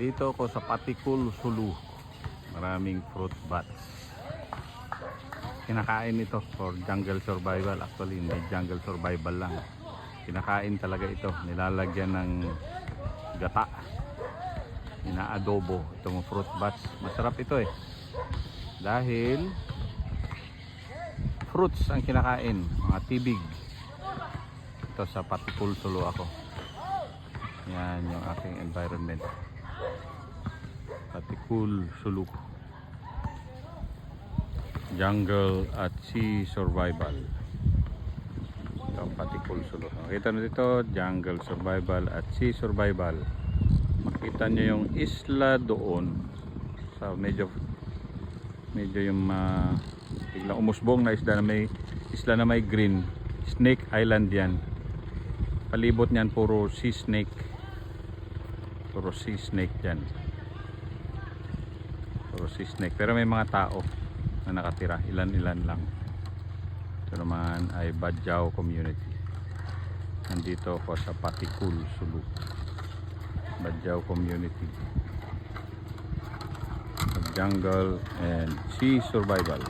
Dito ako sa Patikul, Sulu. Maraming fruit bats. Kinakain ito for jungle survival. Actually, hindi jungle survival lang. Kinakain talaga ito. Nilalagyan ng gata. Inaadobo itong fruit bats. Masarap ito eh. Dahil fruits ang kinakain. Mga tibig. Ito sa Patikul, Sulu ako. Yan yung aking environment. Patikul, Sulu. Jungle at Sea Survival. Ito ang Patikul, Sulu. Makita nyo dito, Jungle Survival at Sea Survival. Makita nyo yung isla doon sa medyo medyo yung uh, biglang umusbong na isla na may isla na may green snake island yan palibot niyan puro sea snake puro sea snake dyan. Puro sea snake. Pero may mga tao na nakatira. Ilan ilan lang. Ito naman ay Badjao community. Nandito ako sa Patikul Sulu. Badjao community. Jungle and sea survival